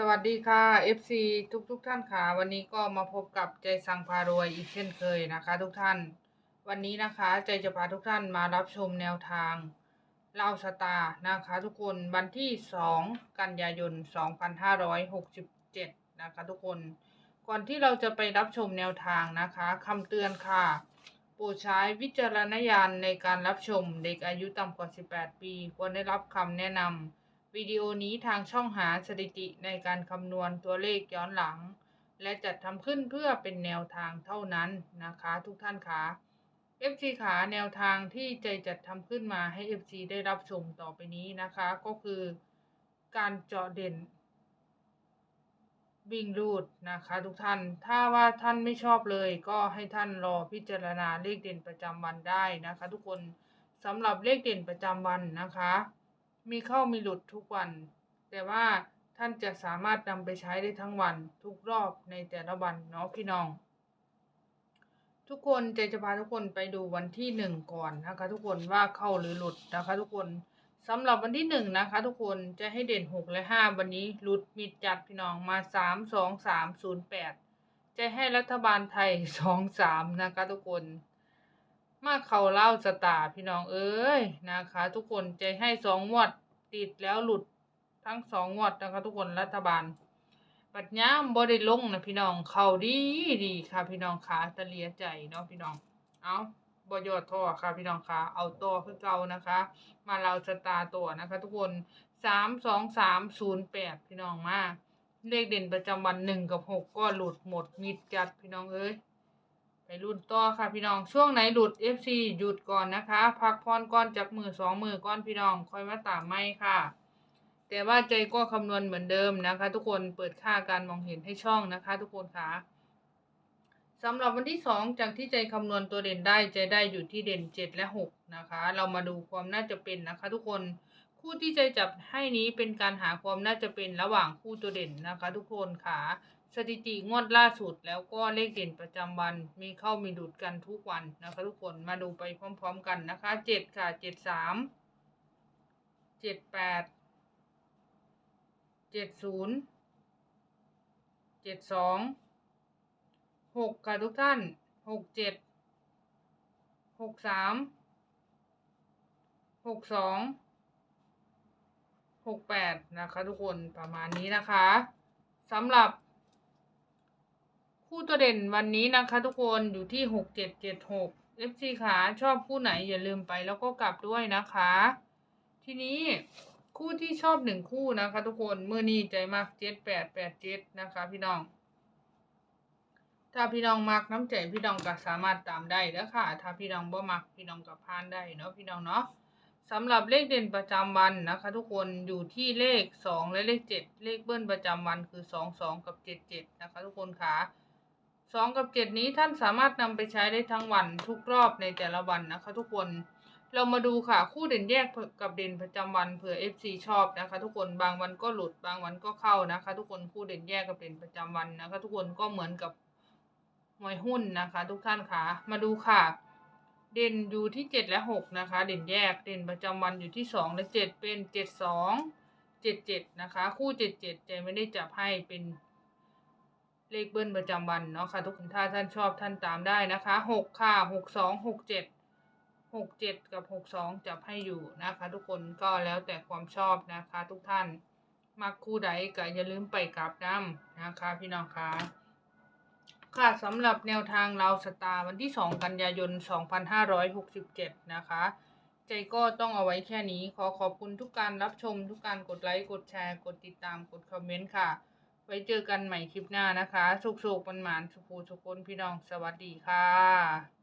สวัสดีค่ะ FC ทุกทุกๆท่านค่ะ วันนี้ก็มาพบกับใจสังพารวยอีกเช่นเคยนะคะ ทุกท่าน วันนี้นะคะใจจะพาทุกท่านมารับชมแนวทางเล่าสตาร์นะคะ ทุกคนวันที่ 2 กันยายน 2567 นะคะ ทุกคนก่อนที่เราจะไปรับชมแนวทางนะคะคำเตือนค่ะโปรดใช้วิจารณญาณในการรับชมเด็กอายุต่ำกว่า 18 ปี ควรได้รับคำแนะนำ วิดีโอนี้ทางช่องหาสถิติในการคำนวณตัวเลขย้อนหลัง และจัดทำขึ้นเพื่อเป็นแนวทางเท่านั้นนะคะทุกท่านคะ FC ขาแนวทางที่ใจจัดทำขึ้นมาให้ FC ได้รับชมต่อไปนี้นะคะ ก็คือการเจาะเด่นวิ่งรูดนะคะทุกท่าน ถ้าว่าท่านไม่ชอบเลยก็ให้ท่านรอพิจารณาเลขเด่นประจำวันได้นะคะ ทุกคนสำหรับเลขเด่นประจำวันนะคะ มีเข้ามีหลุดทุกวัน แต่ว่าท่านจะสามารถนำไปใช้ได้ทั้งวันทุกรอบในแต่ละวันเนาะพี่น้อง ทุกคนใจจะพาทุกคนไปดูวันที่หนึ่งก่อนนะคะ ทุกคนว่าเข้าหรือหลุดนะคะ ทุกคนสำหรับวันที่หนึ่งนะคะ ทุกคนจะให้เด่นหกและห้าวันนี้หลุดมิดจัดพี่น้องมาสามสองสามศูนย์แปดจะให้รัฐบาลไทยสองสามนะคะ ทุกคน มาเขาเล่าสตาพี่น้องเอ้ยนะคะ ทุกคนใจให้สองงวดติดแล้วหลุดทั้งสองงวดนะคะทุกคนรัฐบาลปัดย้ำบ่ได้ลงนะพี่น้องเขาดีดีค่ะพี่น้องขาตะเลียใจเนาะพี่น้องเอาบ่ยอดท่อค่ะพี่น้องขาเอาต่อคือเก่านะคะ มาเราสตาตัวนะคะ ทุกคนสามสองสามศูนย์แปดพี่น้องมาเลขเด่นประจำวันหนึ่งกับหกก็หลุดหมดมิดจัดพี่น้องเอ้ย ไปรุ่นต่อค่ะพี่น้องช่วงไหนหลุด FC หยุดก่อนนะคะ พักพรก่อนจากมือสองมือก่อนพี่น้องค่อยมาตามไม่ค่ะ แต่ว่าใจก็คำนวณเหมือนเดิมนะคะ ทุกคนเปิดค่าการมองเห็นให้ช่องนะคะ ทุกคนค่ะสำหรับวันที่สองจากที่ใจคำนวณตัวเด่นได้ใจได้อยู่ที่เด่นเจ็ดและหกนะคะ เรามาดูความน่าจะเป็นนะคะ ทุกคนคู่ที่ใจจับให้นี้เป็นการหาความน่าจะเป็นระหว่างคู่ตัวเด่นนะคะ ทุกคนค่ะ สถิติงวดล่าสุดแล้วก็เลขเด่นประจำวันมีเข้ามีหลุดกันทุกวันนะคะทุกคนมาดูไปพร้อมๆกันนะคะเจ็ดค่ะเจ็ดสามเจ็ดแปดเจ็ดศูนย์เจ็ดสองหกค่ะทุกท่านหกเจ็ดหกสามหกสองหกแปดนะคะทุกคนประมาณนี้นะคะสำหรับ คู่ตัวเด่นวันนี้นะคะ ทุกคนอยู่ที่หกเจ็ดเจ็ดหก FC ขาชอบคู่ไหนอย่าลืมไปแล้วก็กลับด้วยนะคะ ทีนี้คู่ที่ชอบหนึ่งคู่นะคะ ทุกคนเมื่อนี้ใจมากเจ็ดแปดแปดเจ็ดนะคะ พี่น้อง ถ้าพี่น้องมักน้ำใจพี่น้องก็สามารถตามได้แล้วค่ะ ถ้าพี่น้องบ่มักพี่น้องก็พานได้เนาะพี่น้องเนาะสำหรับเลขเด่นประจำวันนะคะ ทุกคนอยู่ที่เลขสองและเลขเจ็ดเลขเบิ้ลประจำวันคือสองสองกับเจ็ดเจ็ดนะคะ ทุกคนค่ะ สองกับเจ็ดนี้ท่านสามารถนำไปใช้ได้ทั้งวันทุกรอบในแต่ละวันนะคะ ทุกคน เรามาดูค่ะคู่เด่นแยกกับเด่นประจำวันเผื่อ FC ชอบนะคะ ทุกคนบางวันก็หลุดบางวันก็เข้านะคะ ทุกคนคู่เด่นแยกกับเด่นประจำวันนะคะ ทุกคนก็เหมือนกับหวยหุ้นนะคะ ทุกท่านค่ะมาดูค่ะ เด่นอยู่ที่เจ็ดและหกนะคะ เด่นแยกเด่นประจำวันอยู่ที่สองและเจ็ดเป็นเจ็ดสองเจ็ดเจ็ดนะคะ คู่เจ็ดเจ็ดใจไม่ได้จับให้เป็น เลขเบิ้ลประจำวันเนาะค่ะทุกคนถ้าท่านชอบท่านตามได้นะคะหกค่ะหกสองหกเจ็ดหกเจ็ดกับหกสองจับให้อยู่นะคะ ทุกคนก็แล้วแต่ความชอบนะคะ ทุกท่านมักคู่ใดก็อย่าลืมไปกลับน้ำนะคะ พี่น้องคะค่ะสำหรับแนวทางเราสตาร์วันที่สองกันยายนสองพันห้าร้อยหกสิบเจ็ดนะคะ ใจก็ต้องเอาไว้แค่นี้ขอขอบคุณทุกการรับชมทุกการกดไลค์ กดแชร์ กดติดตามกดคอมเมนต์ค่ะ ไว้เจอกันใหม่คลิปหน้านะคะ สุกๆมันหมานสุขูสุขคนพี่น้อง สวัสดีค่ะ